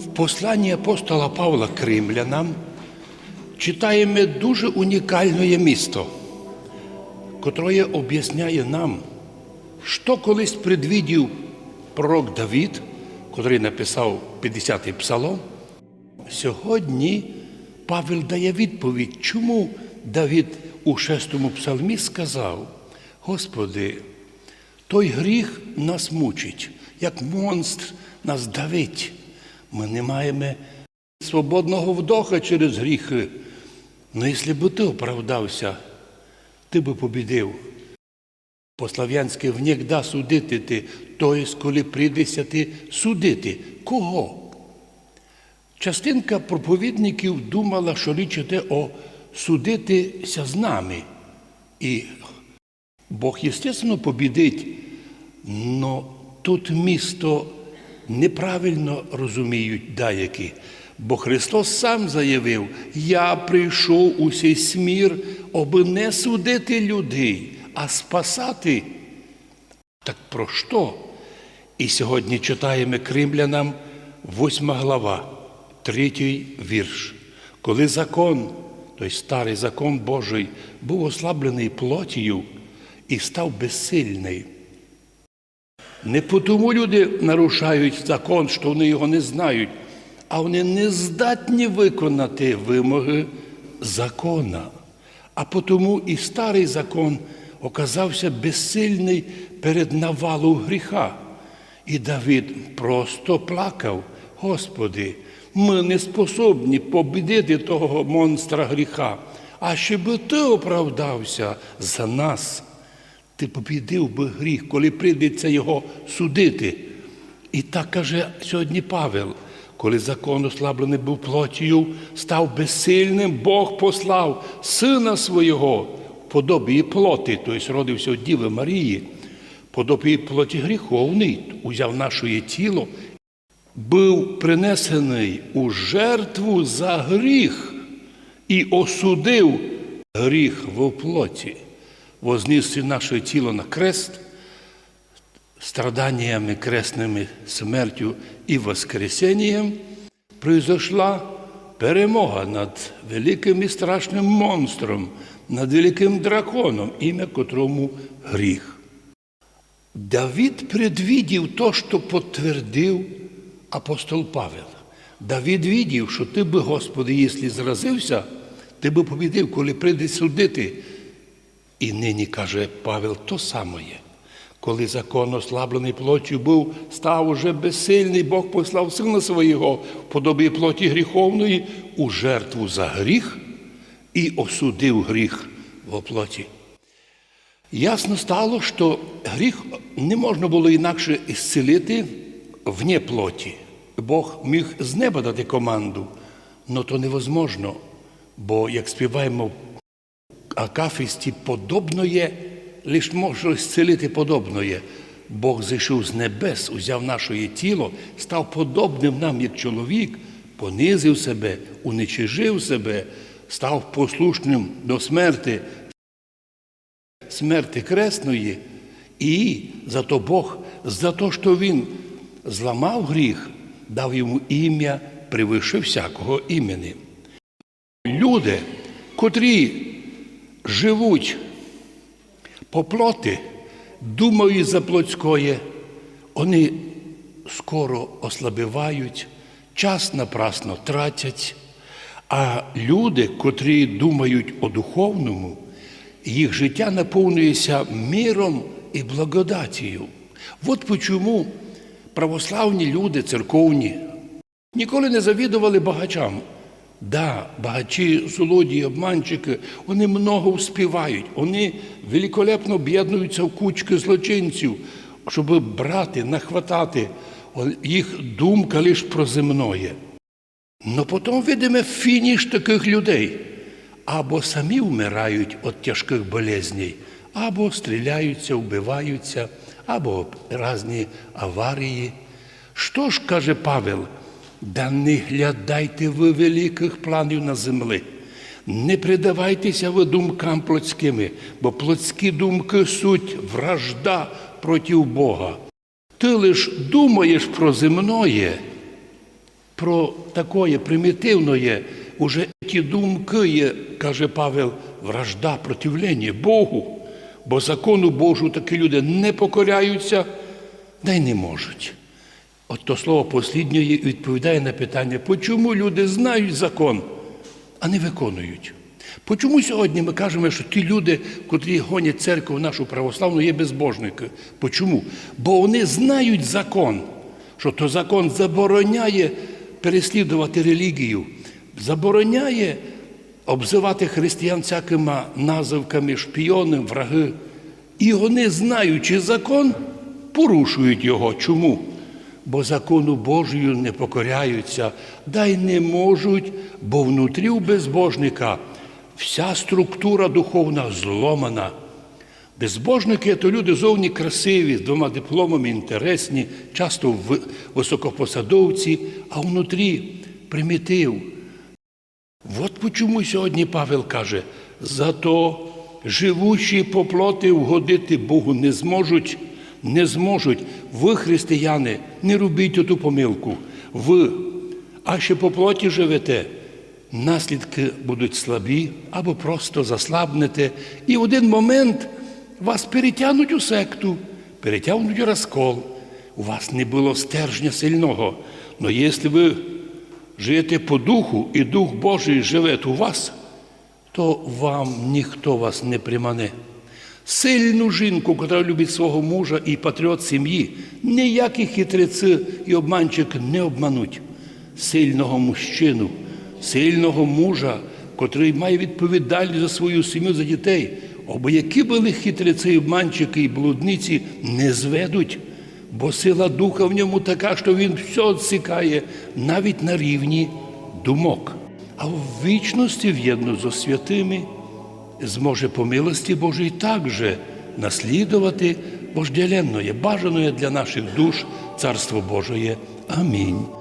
В посланні апостола Павла Кримлянам читаємо дуже унікальне місто, котре об'ясняє нам, що колись предвідів пророк Давід, котрий написав 50-й псалом. Сьогодні Павел дає відповідь, чому Давід у шестому псалмі сказав: Господи, той гріх нас мучить, як монстр нас давить. Ми не маємо свободного вдоха через гріхи. Ну, якщо б ти оправдався, ти би побідив. По-слав'янськи внігда судити ти, тобто, коли прийдеться ти судити. Кого? Частинка проповідників думала, що річ іде о судитися з нами. І Бог, естественно, побідить, але тут місто неправильно розуміють деякі. Бо Христос сам заявив, я прийшов у цей смір, аби не судити людей, а спасати. Так про що? І сьогодні читаємо Кримлянам, восьма глава, третій вірш. Коли закон, той старий закон Божий, був ослаблений плотію і став безсильний. Не тому люди нарушають закон, що вони його не знають, а вони не здатні виконати вимоги закона. А тому і старий закон оказався безсильний перед навалом гріха. І Давид просто плакав, Господи, ми не способні побідити того монстра гріха, а щоб ти оправдався за нас. Ти побідив би гріх, коли прийдеться його судити. І так каже сьогодні Павел, коли закон ослаблений був плотію, став безсильним, Бог послав сина свого в подобі плоти, тобто родився від Діви Марії, подобі плоті гріховний, узяв наше тіло, був принесений у жертву за гріх і осудив гріх в плоті вознісся наше тіло на крест, страданиями крестними, смертю і воскресенням, произошла перемога над великим і страшним монстром, над великим драконом, ім'я котрому гріх. Давид предвидів то, що підтвердив апостол Павел. Давид видів, що ти би, Господи, якщо зразився, ти би побідив, коли прийде судити. І нині каже Павел то саме. Коли закон ослаблений плоттю був, став уже безсильний, Бог послав сина свого в подобі плоті гріховної у жертву за гріх і осудив гріх в плоті. Ясно стало, що гріх не можна було інакше ісцелити вне плоті. Бог міг з неба дати команду, але то невозможно, бо як співаємо акафісті подобноє, лиш може зцілити подобноє. Бог зійшов з небес, узяв наше тіло, став подобним нам, як чоловік, понизив себе, уничижив себе, став послушним до смерти, смерти кресної. І зато Бог, за те, що Він зламав гріх, дав йому ім'я превише всякого імені. Люди, котрі живуть по думають за плотськое, вони скоро ослабівають, час напрасно тратять, а люди, котрі думають о духовному, їх життя наповнюється міром і благодатію. От чому православні люди, церковні, ніколи не завідували багачам. Да, багачі, злодії, обманщики, вони много успівають, вони великолепно об'єднуються в кучки злочинців, щоб брати, нахватати. Їх думка лише про земное. Но потім видимо фініш таких людей. Або самі вмирають від тяжких болезней, або стріляються, вбиваються, або різні аварії. Що ж каже Павел? Да не глядайте ви великих планів на землі. Не придавайтеся ви думкам плотськими, бо плотські думки суть вражда проти Бога. Ти лиш думаєш про земное, про такое примітивне, уже ті думки є, каже Павел, вражда, противлення Богу. Бо закону Божу такі люди не покоряються, да й не можуть. От то слово посліднє відповідає на питання, чому люди знають закон, а не виконують. Почому сьогодні ми кажемо, що ті люди, котрі гонять церкву нашу православну, є безбожники? Почому? Бо вони знають закон, що то закон забороняє переслідувати релігію, забороняє обзивати християн всякими називками, шпіони, враги. І вони, знаючи закон, порушують його. Чому? Бо закону Божою не покоряються, да й не можуть, бо внутрі у безбожника вся структура духовна зломана. Безбожники то люди зовні красиві, з двома дипломами інтересні, часто в- високопосадовці, а внутрі примітив. От чому сьогодні Павел каже, зато живучі по плоти вгодити Богу не зможуть, не зможуть. Ви, християни, не робіть оту помилку. Ви, а ще по плоті живете, наслідки будуть слабі або просто заслабнете, і в один момент вас перетягнуть у секту, перетягнуть у розкол. У вас не було стержня сильного. Но якщо ви живете по духу, і Дух Божий живе у вас, то вам ніхто вас не примане. Сильну жінку, яка любить свого мужа і патріот сім'ї, ніякі хитреці і обманчик не обмануть. Сильного мужчину, сильного мужа, котрий має відповідальність за свою сім'ю, за дітей, або які були хитреці, і обманчики і блудниці, не зведуть, бо сила духа в ньому така, що він все відсікає навіть на рівні думок. А в вічності в'єдно зо святими зможе по милості Божій також наслідувати вожделенное, бажаное для наших душ Царство Божие. Амінь.